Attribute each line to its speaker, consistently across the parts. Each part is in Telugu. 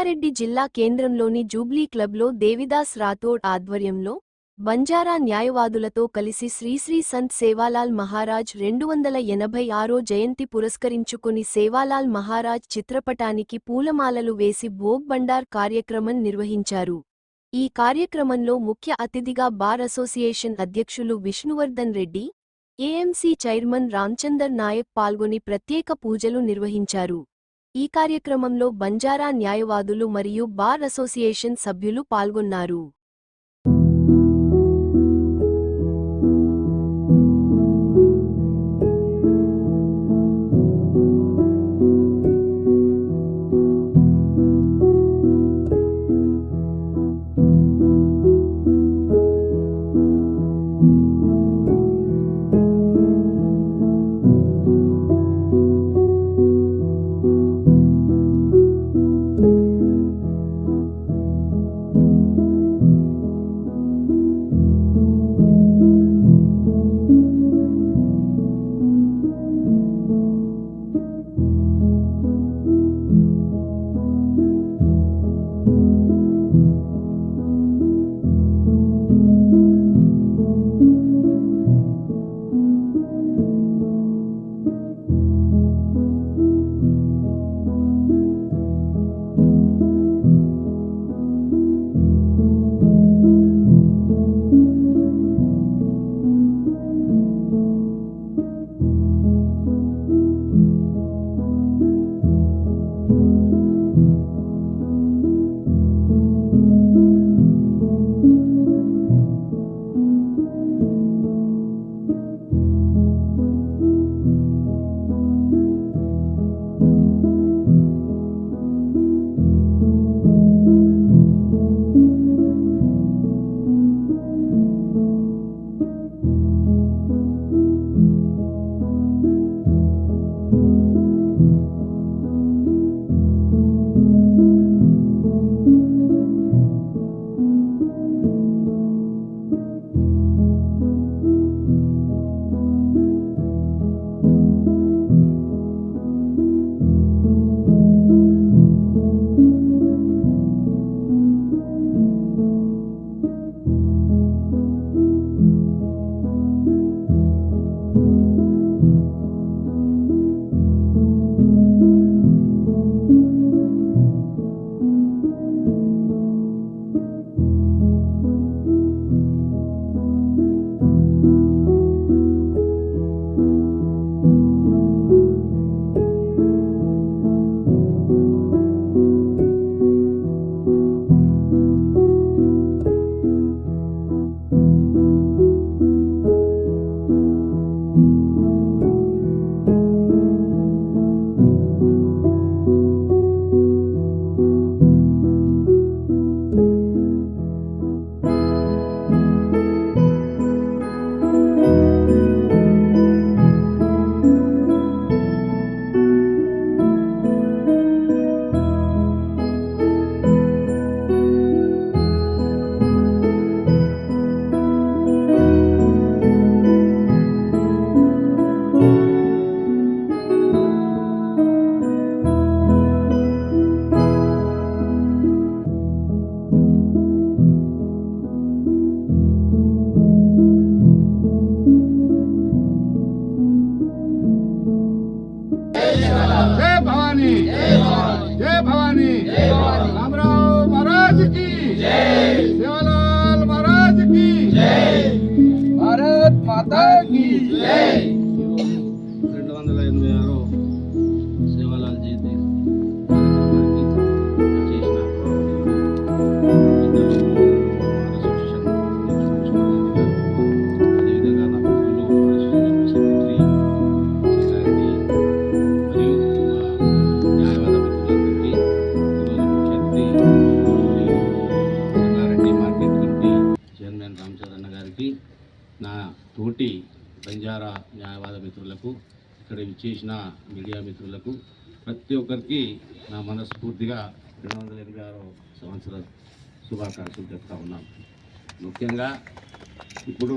Speaker 1: రంగారెడ్డి జిల్లా కేంద్రంలోని జూబ్లీ క్లబ్లో దేవిదాస్ రాథోడ్ ఆధ్వర్యంలో బంజారా న్యాయవాదులతో కలిసి శ్రీశ్రీ సంత్ సేవాలాల్ మహారాజ్ రెండు వందల ఎనభై ఆరో జయంతి పురస్కరించుకుని సేవాలాల్ మహారాజ్ చిత్రపటానికి పూలమాలలు వేసి భోగ్ బండార్ కార్యక్రమం నిర్వహించారు. ఈ కార్యక్రమంలో ముఖ్య అతిథిగా బార్ అసోసియేషన్ అధ్యక్షులు విష్ణువర్ధన్ రెడ్డి ఏఎంసీ చైర్మన్ రామ్చందర్ నాయక్ పాల్గొని ప్రత్యేక పూజలు నిర్వహించారు. ఈ కార్యక్రమంలో బంజారా న్యాయవాదులు మరియు బార్ అసోసియేషన్ సభ్యులు పాల్గొన్నారు.
Speaker 2: విచ్చేసిన మీడియా మిత్రులకు ప్రతి ఒక్కరికి నా మనస్ఫూర్తిగా రెండు వందల ఎనభై ఆరో సంవత్సర శుభాకాంక్షలు చెప్తా ఉన్నాను ముఖ్యంగా ఇప్పుడు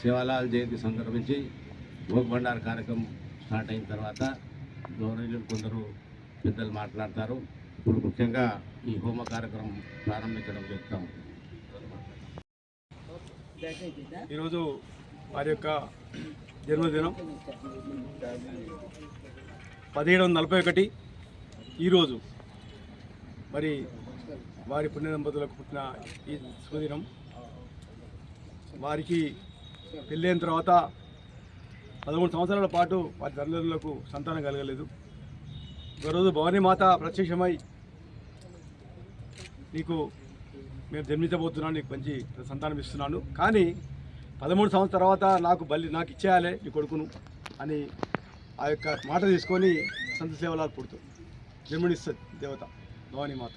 Speaker 2: శివలాల్ జయంతి సందర్భించి భోగ్ భండార్ కార్యక్రమం స్టార్ట్ అయిన తర్వాత గౌరవులు కొందరు పెద్దలు మాట్లాడతారు. ఇప్పుడు ముఖ్యంగా ఈ హోమ కార్యక్రమం ప్రారంభించడం చెప్తాం.
Speaker 3: ఈరోజు వారి యొక్క జన్మదినం. పదిహేడు వందల నలభై ఒకటి ఈరోజు మరి వారి పుణ్యదంపతులకు పుట్టిన ఈ శుభదినం. వారికి పెళ్ళైన తర్వాత పదమూడు సంవత్సరాల పాటు వారి తల్లిదండ్రులకు సంతానం కలగలేదు. ఒకరోజు భవానీ మాత ప్రత్యక్షమై నీకు మేము జన్మించబోతున్నాను నీకు మంచి సంతానం ఇస్తున్నాను. కానీ పదమూడు సంవత్సరం తర్వాత నాకు బలి నాకు ఇచ్చేయాలి నీ కొడుకును అని ఆ యొక్క మాట తీసుకొని సంత సేవలాలు పుడుతుంది జన్మనిస్తుంది దేవత భవానీ మాత.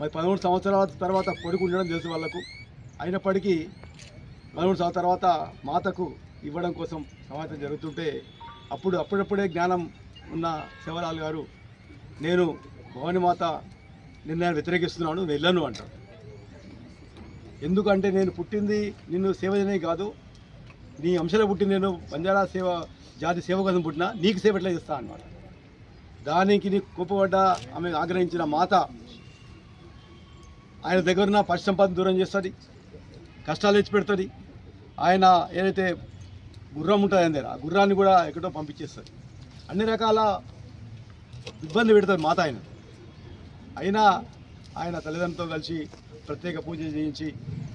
Speaker 3: మరి పదమూడు సంవత్సరాల తర్వాత కొడుకు ఉండడం తెలుసు వాళ్ళకు. అయినప్పటికీ పదమూడు సంవత్సరాల తర్వాత మాతకు ఇవ్వడం కోసం సమాచారం జరుగుతుంటే అప్పుడు అప్పుడప్పుడే జ్ఞానం ఉన్న శివలాల్ గారు నేను భవానీ మాత నిర్ణయాన్ని వ్యతిరేకిస్తున్నాను వెళ్ళను అంటాడు ఎందుకంటే నేను పుట్టింది నిన్ను సేవ చేయనే కాదు. నీ అంశాలు పుట్టింది నేను బంజారా సేవ జాతి సేవ కోసం పుట్టినా నీకు సేవ ఎట్లా చేస్తా అన్నమాట. దానికి నీకు కోపపడ్డ ఆమె ఆగ్రహించిన మాత ఆయన దగ్గర ఉన్న పశు దూరం చేస్తుంది కష్టాలు తెచ్చిపెడుతుంది ఆయన ఏదైతే గుర్రం ఉంటుంది ఆయన దగ్గర ఆ గుర్రాన్ని కూడా ఎక్కడో పంపించేస్తుంది. అన్ని రకాల ఇబ్బంది పెడుతుంది మాత ఆయన. అయినా ఆయన తల్లిదండ్రులతో కలిసి ప్రత్యేక పూజ చేయించి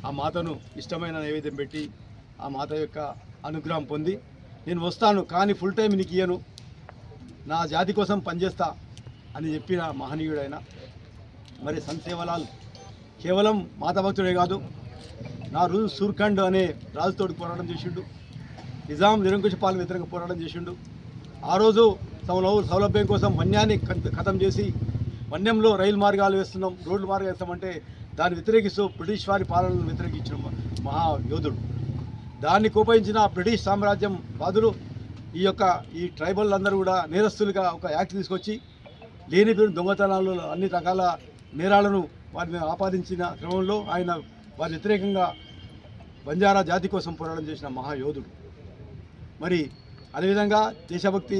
Speaker 3: ఆ మాతను ఇష్టమైన నైవేద్యం పెట్టి ఆ మాత యొక్క అనుగ్రహం పొంది నేను వస్తాను కానీ ఫుల్ టైం నీకు ఇయ్యను. నా జాతి కోసం పనిచేస్తా అని చెప్పిన మహనీయుడైన మరి సంత్ కేవలం మాతా భక్తుడే కాదు నా రోజు సూర్ఖండ్ అనే రాజుతోడు పోరాటం చేసిండు నిజాం నిరంకుశ పాలన వ్యతిరేక పోరాటం చేసిండు. ఆ రోజు సౌలభ సౌలభ్యం కోసం వన్యాన్ని కథం ఖతం చేసి వన్యంలో రైలు మార్గాలు వేస్తున్నాం రోడ్లు మార్గాలు వేస్తామంటే దాన్ని వ్యతిరేకిస్తూ బ్రిటిష్ వారి పాలనను వ్యతిరేకించిన మహా యోధుడు. దాన్ని కోపించిన బ్రిటిష్ సామ్రాజ్యం బాధులు ఈ యొక్క ఈ ట్రైబల్ అందరూ కూడా నేరస్తులుగా ఒక యాక్ట్ తీసుకొచ్చి లేని పేరు దొంగతనాలు అన్ని రకాల నేరాలను వారిని ఆపాదించిన క్రమంలో ఆయన వారి వ్యతిరేకంగా బంజారా జాతి కోసం పోరాటం చేసిన మహాయోధుడు మరి అదేవిధంగా దేశభక్తి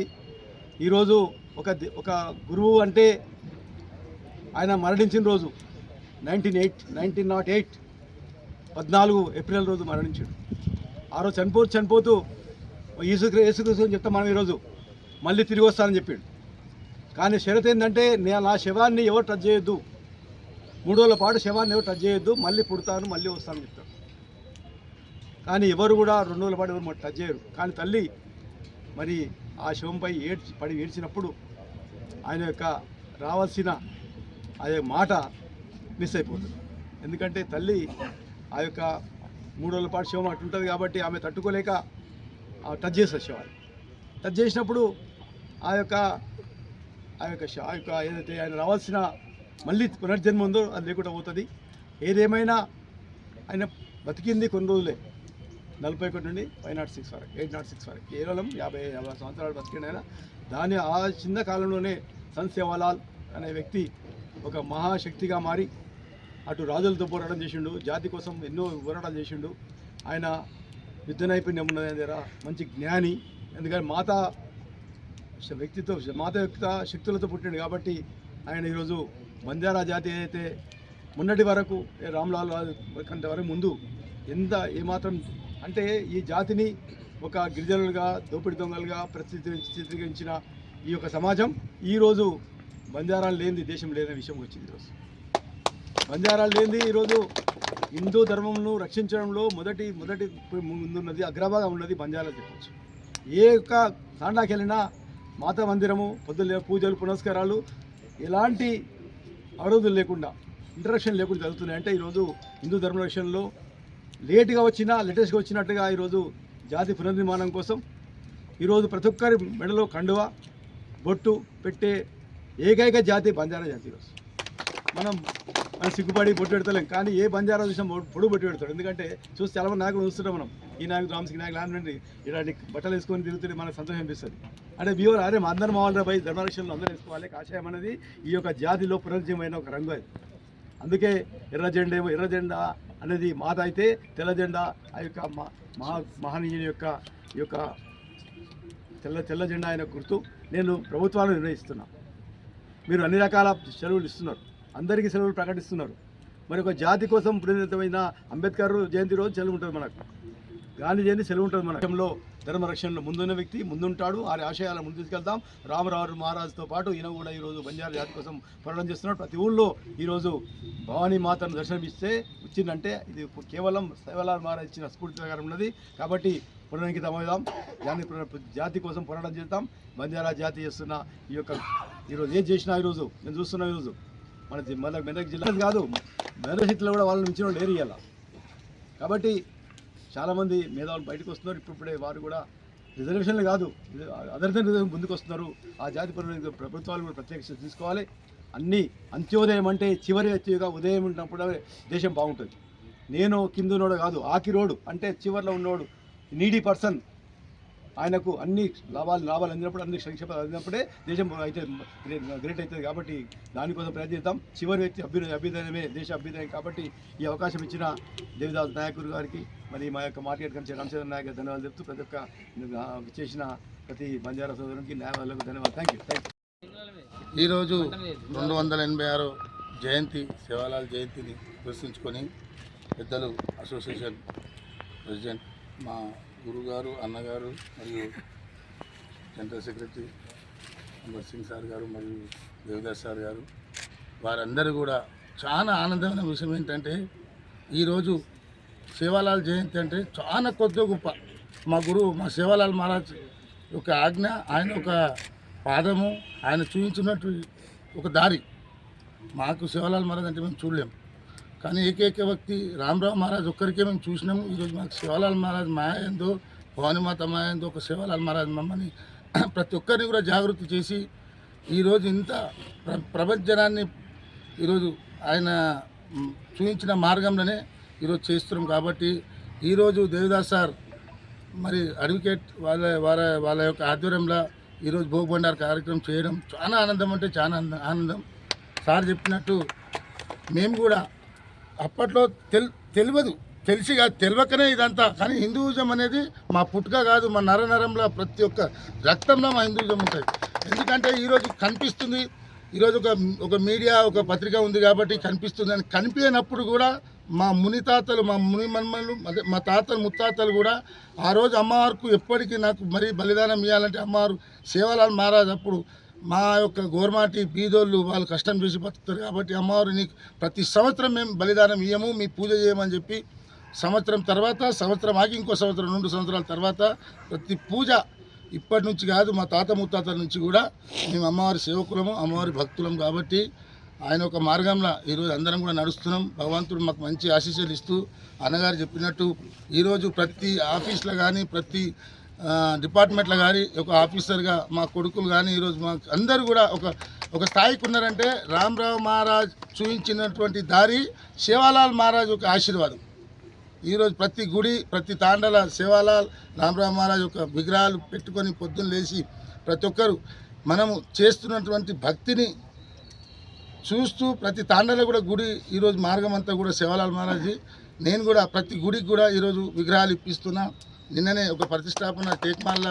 Speaker 3: ఈరోజు ఒక ఒక గురువు అంటే ఆయన మరణించిన రోజు nineteen eight nineteen naught eight పద్నాలుగు ఏప్రిల్ రోజు మరణించాడు. ఆ రోజు చనిపో చనిపోతూ యేసుక్రీ ఏసుకృష్ణ చెప్తా మనం ఈరోజు మళ్ళీ తిరిగి వస్తానని చెప్పాడు. కానీ షరత్ ఏంటంటే నేను నా శవాన్ని ఎవరు టచ్ చేయొద్దు. మూడు రోజుల పాటు శవాన్ని ఎవరు టచ్ చేయొద్దు. మళ్ళీ పుడతాను మళ్ళీ వస్తానని చెప్తాడు. కానీ ఎవరు కూడా రెండు రోజుల పాటు ఎవరు టచ్ చేయరు. కానీ తల్లి మరి ఆ శవంపై ఏడ్చి పడి ఏడ్చినప్పుడు ఆయన యొక్క రావాల్సిన అదే మాట మిస్ అయిపోతుంది. ఎందుకంటే తల్లి ఆ యొక్క మూడు రోజుల పాటు శవం అటు ఉంటుంది కాబట్టి ఆమె తట్టుకోలేక ఆ టచ్ చేస్తారు శవాన్ని టచ్ చేసినప్పుడు ఆ యొక్క ఆ యొక్క ఆ యొక్క ఏదైతే ఆయన రావాల్సిన మళ్ళీ పునర్జన్మ ఉందో అది లేకుండా పోతుంది. ఏదేమైనా ఆయన బతికింది కొన్ని రోజులే. నలభై ఒకటి నుండి ఫైవ్ నాట్ సిక్స్ వరకు ఎయిట్ నాట్ సిక్స్ వరకు. కేవలం యాభై యాభై సంవత్సరాలు బతికిన ఆయన దాని ఆ చిన్న కాలంలోనే సన్ సేవాలాల్ అనే వ్యక్తి ఒక మహాశక్తిగా మారి అటు రాజులతో పోరాటం చేసిండు జాతి కోసం ఎన్నో పోరాటాలు చేసిండు. ఆయన యుద్ధ నైపుణ్యం ఉన్నది దగ్గర మంచి జ్ఞాని. ఎందుకంటే మాత వ్యక్తితో మాత యొక్క శక్తులతో పుట్టిండు కాబట్టి ఆయన ఈరోజు బంజారా జాతి ఏదైతే మొన్నటి వరకు రామ్లాల్ కంటే వరకు ముందు ఎంత ఏమాత్రం అంటే ఈ జాతిని ఒక గిరిజనులుగా దోపిడి దొంగలుగా ప్రతి చిత్రీకరించిన ఈ యొక్క సమాజం ఈరోజు బంజారాలు లేనిది దేశం లేని విషయం వచ్చింది ఈరోజు. బంజారాలు లేనిది ఈరోజు? హిందూ ధర్మంను రక్షించడంలో మొదటి మొదటి ముందున్నది అగ్రభాగం ఉన్నది బంజారా చెప్పచ్చు ఏ యొక్క తాండాకి వెళ్ళినా మాతా మందిరము పొద్దులే పూజలు పునస్కారాలు ఎలాంటి అవరోధులు లేకుండా ఇంటరాక్షన్ లేకుండా జరుగుతున్నాయి. అంటే ఈరోజు హిందూ ధర్మ రక్షణలో లేటుగా వచ్చినా లేటెస్ట్గా వచ్చినట్టుగా ఈరోజు జాతి పునర్నిర్మాణం కోసం ఈరోజు ప్రతి ఒక్కరి మెడలో కండువ బొట్టు పెట్టే ఏకైక జాతి బంజారా జాతి ఈరోజు. మనం సిగ్గుపడి బొట్టు పెడతలేం. కానీ ఏ బంజారా చూసినా బొ- పొడుగు బొట్టు పెడతాడు. ఎందుకంటే చూసి చాలా మంది నాయకులు చూస్తుంటాం మనం. ఈ నాయకుడు రామసింగ్ నాయకులు ఆనండి ఇలాంటి బట్టలు వేసుకొని తిరుగుతుంటే మనకు సంతోషం అనిపిస్తుంది. అంటే వ్యూవర్ అరే మా అందరం మావాలరా పోయి ధర్మరక్షణలో అందరూ వేసుకోవాలి. కాషాయం అనేది ఈ యొక్క జాతిలో పునర్జీవమైన ఒక రంగు అది. అందుకే ఎర్ర జెండా ఏమో ఎర్ర జెండా అనేది మాత అయితే తెల్ల జెండా ఆ యొక్క మహా మహనీయుని యొక్క ఈ యొక్క తెల్ల తెల్ల జెండా ఆయన గుర్తు నేను ప్రభుత్వాలు నిర్ణయిస్తున్నా. మీరు అన్ని రకాల సెలవులు ఇస్తున్నారు. అందరికీ సెలవులు ప్రకటిస్తున్నారు. మరి ఒక జాతి కోసం పునీతమైన అంబేద్కర్ జయంతి రోజు సెలవు ఉంటుంది మనకు. గాంధీ జయంతి సెలవు ఉంటుంది మన దేశంలో ధర్మ రక్షణలో ముందున్న వ్యక్తి ముందుంటాడు. ఆ ఆశయాలను ముందు తీసుకెళ్తాం రామరావు మహారాజుతో పాటు ఈయన కూడా ఈరోజు బంజారా జాతి కోసం పోరాటం చేస్తున్నాడు. ప్రతి ఊళ్ళో ఈరోజు భవానీ మాతను దర్శనమిస్తే వచ్చిందంటే ఇది కేవలం సేవలాల్ మహారాజ్ ఇచ్చిన స్ఫూర్తి ప్రకారం ఉన్నది. కాబట్టి పునరంకితమవుదాం జాతి జాతి కోసం పోరాటం చేద్దాం. బంజారా జాతి చేస్తున్న ఈ యొక్క ఈరోజు ఏం చేసినా ఈరోజు నేను చూస్తున్నా ఈరోజు మన మన మెదక్ జిల్లా కాదు. మెదక్ జిల్లా కూడా వాళ్ళని మించిన వాళ్ళు లేరు ఇవాళ కాబట్టి చాలామంది మేధావులు బయటకు వస్తున్నారు. ఇప్పుడే వారు కూడా రిజర్వేషన్లు కాదు. అదర్ దెన్ రిజర్వేషన్ ముందుకు వస్తున్నారు. ఆ జాతి పరువులు ప్రభుత్వాలు కూడా ప్రత్యేక శ్రద్ధ తీసుకోవాలి. అన్నీ అంత్యోదయం అంటే చివరి వచ్చేగా ఉదయం ఉన్నప్పుడు దేశం బాగుంటుంది. నేను కిందునోడు కాదు ఆకిరోడు అంటే చివరిలో ఉన్నోడు నీడీ పర్సన్ ఆయనకు అన్ని లాభాలు లాభాలు అందినప్పుడు అన్ని సంక్షేమాలు అందినప్పుడే దేశం అయితే గ్రేట్ అవుతుంది కాబట్టి దానికోసం ప్రయత్నిద్దాం. చివరి వ్యక్తి అభ్యుదయ అభ్యుదయమే దేశ అభ్యుదయం కాబట్టి ఈ అవకాశం ఇచ్చిన దేవిదాస్ నాయకుడు గారికి మరి మా యొక్క మార్కెట్ కమిటీ రామచంద్ర నాయక్ ధన్యవాదాలు చెప్తూ ప్రతి ఒక్క చేసిన ప్రతి బంజారా సోదరునికి న్యాయవాదులకు ధన్యవాదాలు. థ్యాంక్ యూ థ్యాంక్ యూ
Speaker 4: ఈరోజు రెండు వందల ఎనభై ఆరు జయంతి శివాలాల్ జయంతిని దర్శించుకొని పెద్దలు అసోసియేషన్ ప్రెసిడెంట్ మా గురుగారు అన్నగారు మరియు general secretary Amar Singh sir గారు మరియు దేవదాస్ సార్ గారు వారందరూ కూడా చాలా ఆనందమైన విషయం ఏంటంటే ఈరోజు సేవాలాల్ జయంతి అంటే చాలా కొద్ది గొప్ప. మా గురువు మా సేవాలాల్ మహారాజ్ యొక్క ఆజ్ఞ ఆయన ఒక పాదము ఆయన చూపించినట్టు ఒక దారి. మాకు శివలాల్ మహారాజ్ అంటే మేము చూడలేం. కానీ ఏకైక వ్యక్తి రామరావు మహారాజ్ ఒక్కరికే మేము చూసినాము. ఈరోజు మాకు శివాలాల్ మహారాజ్ మాయ ఏందో భవానిమాత మాయ ఏందో ఒక శివాలాల్ మహారాజ్ మమ్మల్ని ప్రతి ఒక్కరిని కూడా జాగృతి చేసి ఈరోజు ఇంత ప్ర ప్రపంచనాన్ని ఈరోజు ఆయన చూపించిన మార్గంలోనే ఈరోజు చేస్తున్నాం కాబట్టి ఈరోజు దేవదాస్ సార్ మరి అడ్వకేట్ వాళ్ళ వాళ్ళ వాళ్ళ యొక్క ఆధ్వర్యంలో ఈరోజు భోగబండార్ కార్యక్రమం చేయడం చాలా ఆనందం అంటే చాలా ఆనందం ఆనందం. సార్ చెప్పినట్టు మేము కూడా అప్పట్లో తెల్ తెలియదు తెలిసి కాదు తెలియకనే ఇదంతా. కానీ హిందూయిజం అనేది మా పుట్టుక కాదు మా నర నరంలో ప్రతి ఒక్క రక్తంలో మా హిందూయిజం ఉంటుంది. ఎందుకంటే ఈరోజు కనిపిస్తుంది ఈరోజు ఒక ఒక మీడియా ఒక పత్రిక ఉంది కాబట్టి కనిపిస్తుంది అని కనిపించినప్పుడు కూడా మా ముని తాతలు మా ముని మన్మలు అదే మా తాతలు ముత్తాతలు కూడా ఆ రోజు అమ్మవారికి ఎప్పటికీ నాకు మరీ బలిదానం ఇవ్వాలంటే అమ్మవారు సేవలాల్ మహారాజ్ అప్పుడు మా యొక్క గోర్మాటి బీదోళ్ళు వాళ్ళు కష్టం చేసి బతుకుతారు కాబట్టి అమ్మవారు నీకు ప్రతి సంవత్సరం మేము బలిదానం ఇయ్యము మీ పూజ చేయమని చెప్పి సంవత్సరం తర్వాత సంవత్సరం ఆగి ఇంకో సంవత్సరం రెండు సంవత్సరాల తర్వాత ప్రతి పూజ ఇప్పటి నుంచి కాదు మా తాత ముత్తాతల నుంచి కూడా మేము అమ్మవారి సేవకులము అమ్మవారి భక్తులం కాబట్టి ఆయన ఒక మార్గంలో ఈరోజు అందరం కూడా నడుస్తున్నాం. భగవంతుడు మాకు మంచి ఆశీస్సులు ఇస్తూ అన్నగారు చెప్పినట్టు ఈరోజు ప్రతి ఆఫీస్లో కానీ ప్రతి డిపార్ట్మెంట్లో కానీ ఒక ఆఫీసర్గా మా కొడుకులు కానీ ఈరోజు మా అందరూ కూడా ఒక ఒక స్థాయికి ఉన్నారంటే రామరావు మహారాజ్ చూపించినటువంటి దారి శివాలాల్ మహారాజ్ ఒక ఆశీర్వాదం. ఈరోజు ప్రతి గుడి ప్రతి తాండల శివాలాల్ రామరావు మహారాజ్ యొక్క విగ్రహాలు పెట్టుకొని పొద్దున్న లేచి ప్రతి ఒక్కరు మనము చేస్తున్నటువంటి భక్తిని చూస్తూ ప్రతి తాండలో కూడా గుడి ఈరోజు మార్గం అంతా కూడా శివలాల్ మహారాజీ నేను కూడా ప్రతి గుడికి కూడా ఈరోజు విగ్రహాలు ఇప్పిస్తున్నా. నిన్ననే ఒక ప్రతిష్టాపన టేక్మాల్ల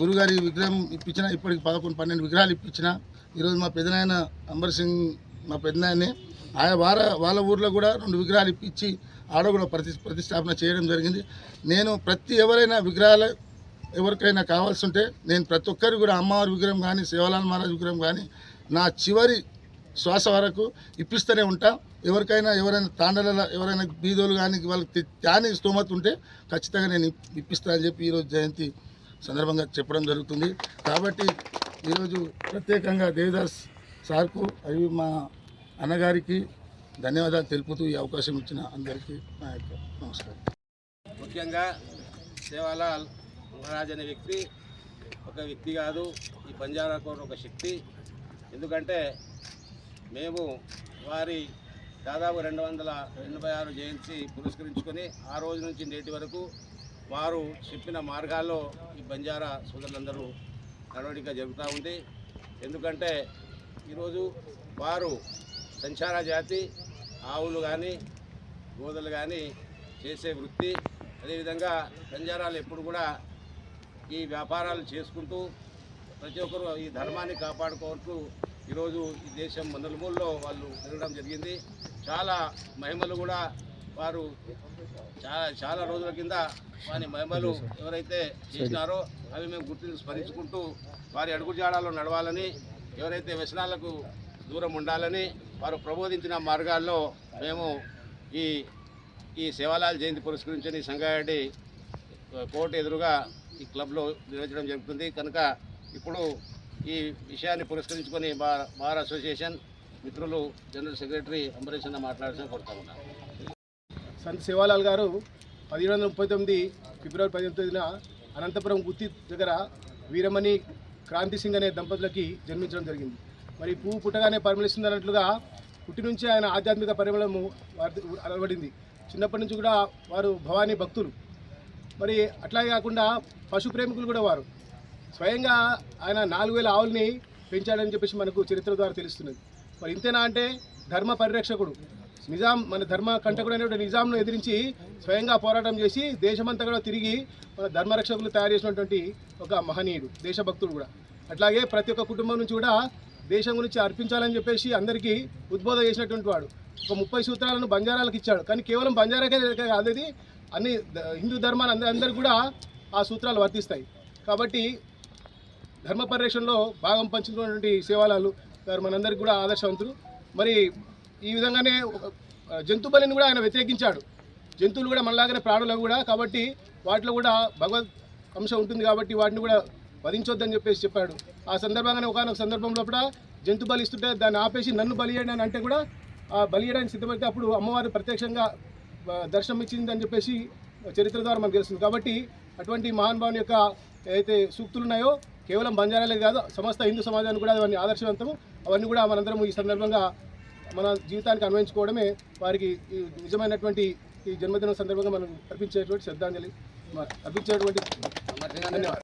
Speaker 4: గురుగారి విగ్రహం ఇప్పించిన ఇప్పటికి పదకొండు పన్నెండు విగ్రహాలు ఇప్పించిన. ఈరోజు మా పెదనాయన అంబర్ సింగ్ మా పెదనాయనే. ఆయా వార వాళ్ళ ఊర్లో కూడా రెండు విగ్రహాలు ఇప్పించి ఆడ కూడా ప్రతి ప్రతిష్టాపన చేయడం జరిగింది. నేను ప్రతి ఎవరైనా విగ్రహాలు ఎవరికైనా కావాల్సి ఉంటే నేను ప్రతి ఒక్కరు కూడా అమ్మవారి విగ్రహం కానీ శివలాల్ మహారాజ్ విగ్రహం కానీ నా చివరి శ్వాస వరకు ఇప్పిస్తూనే ఉంటాం. ఎవరికైనా ఎవరైనా తాండల ఎవరైనా బీదోలు కానీ వాళ్ళకి తె- స్తోమత ఉంటే ఖచ్చితంగా నేను ఇప్పిస్తానని చెప్పి ఈరోజు జయంతి సందర్భంగా చెప్పడం జరుగుతుంది. కాబట్టి ఈరోజు ప్రత్యేకంగా దేవదాస్ సార్కు అవి మా అన్నగారికి ధన్యవాదాలు తెలుపుతూ ఈ అవకాశం ఇచ్చిన అందరికీ నా యొక్క నమస్కారం.
Speaker 2: ముఖ్యంగా సేవాలాల్ మహారాజ్ అనే వ్యక్తి ఒక వ్యక్తి కాదు. ఈ బంజారా కోర్ ఒక శక్తి. ఎందుకంటే మేము వారి దాదాపు రెండు వందల ఎనభై ఆరు జయంతి పురస్కరించుకొని ఆ రోజు నుంచి నేటి వరకు వారు చెప్పిన మార్గాల్లో ఈ బంజారా సోదరులందరూ నడవడిక జరుగుతూ ఉంది. ఎందుకంటే ఈరోజు వారు సంచార జాతి ఆవులు కానీ గోదలు కానీ చేసే వృత్తి. అదేవిధంగా బంజారాలు ఎప్పుడు కూడా ఈ వ్యాపారాలు చేసుకుంటూ ప్రతి ఒక్కరు ఈ ధర్మాన్ని కాపాడుకోవచ్చు ఈరోజు ఈ దేశం నలుమూలలో వాళ్ళు తిరగడం జరిగింది. చాలా మహిమలు కూడా వారు చాలా చాలా రోజుల కింద వారి మహిమలు ఎవరైతే చేసినారో అవి మేము గుర్తు స్మరించుకుంటూ వారి అడుగుజాడాలో నడవాలని ఎవరైతే వ్యసనాలకు దూరం ఉండాలని వారు ప్రబోధించిన మార్గాల్లో మేము ఈ ఈ సేవాలాల్ జయంతి పురస్కరించని సంగారెడ్డి కోర్టు ఎదురుగా ఈ క్లబ్లో నిర్వహించడం జరుగుతుంది. కనుక ఇప్పుడు ఈ విషయాన్ని పురస్కరించుకొని బార్ బార్ అసోసియేషన్ మిత్రులు జనరల్ సెక్రటరీ అంబరీష్ అన్న మాట్లాడాల్సిన కోరుతా ఉన్నాను
Speaker 5: సంత్ శివాలాల్ గారు పదిహేడు వందల ముప్పై తొమ్మిది ఫిబ్రవరి పదిహేను తేదీన అనంతపురం గుత్తి దగ్గర వీరమణి క్రాంతి సింగ్ అనే దంపతులకి జన్మించడం జరిగింది. మరి పువ్వు పుట్టగానే పరిమళిస్తుందన్నట్లుగా పుట్టి నుంచి ఆయన ఆధ్యాత్మిక పరిమళము అలవడింది. చిన్నప్పటి నుంచి కూడా వారు భవానీ భక్తులు. మరి అట్లాగే కాకుండా పశు ప్రేమికులు కూడా వారు. స్వయంగా ఆయన నాలుగు వేల ఆవుల్ని పెంచాడని చెప్పేసి మనకు చరిత్ర ద్వారా తెలుస్తున్నది. మరి ఇంతేనా అంటే ధర్మ పరిరక్షకుడు నిజాం మన ధర్మ కంటకుడు అనేటువంటి నిజాంను ఎదిరించి స్వయంగా పోరాటం చేసి దేశమంతా కూడా తిరిగి మన ధర్మరక్షకులు తయారు చేసినటువంటి ఒక మహనీయుడు దేశభక్తుడు కూడా. అట్లాగే ప్రతి ఒక్క కుటుంబం నుంచి కూడా దేశం గురించి అర్పించాలని చెప్పేసి అందరికీ ఉద్బోధ చేసినటువంటి వాడు. ఒక ముప్పై సూత్రాలను బంజారాలకు ఇచ్చాడు. కానీ కేవలం బంజారాకే కాదు అన్ని హిందూ ధర్మాలు అందరూ కూడా ఆ సూత్రాలు వర్తిస్తాయి. కాబట్టి ధర్మ పరిరక్షణలో భాగం పంచుకున్నటువంటి సేవాలాలు గారు మనందరికీ కూడా ఆదర్శవంతులు. మరి ఈ విధంగానే ఒక జంతు బలిని కూడా ఆయన వ్యతిరేకించాడు. జంతువులు కూడా మనలాగానే ప్రాణులు కూడా కాబట్టి వాటిలో కూడా భగవద్ అంశం ఉంటుంది కాబట్టి వాటిని కూడా వధించొద్దని చెప్పేసి చెప్పాడు. ఆ సందర్భంగానే ఒకనొక సందర్భంలో కూడా జంతు బలి ఇస్తుంటే దాన్ని ఆపేసి నన్ను బలి చేయడం అంటే కూడా ఆ బలి చేయడానికి సిద్ధపడితే అప్పుడు అమ్మవారు ప్రత్యక్షంగా దర్శనం ఇచ్చింది అని చెప్పేసి చరిత్ర ద్వారా మనకు తెలుస్తుంది. కాబట్టి అటువంటి మహానుభావుని యొక్క ఏదైతే సూక్తులు ఉన్నాయో కేవలం బంజారాలే కాదు సమస్త హిందూ సమాజానికి కూడా అవన్నీ ఆదర్శవంతము. అవన్నీ కూడా మనందరం ఈ సందర్భంగా మన జీవితానికి అన్వయించుకోవడమే వారికి నిజమైనటువంటి ఈ జన్మదినం సందర్భంగా మనం అర్పించేటువంటి శ్రద్ధాంజలి. అర్పించేటువంటి ధన్యవాదాలు.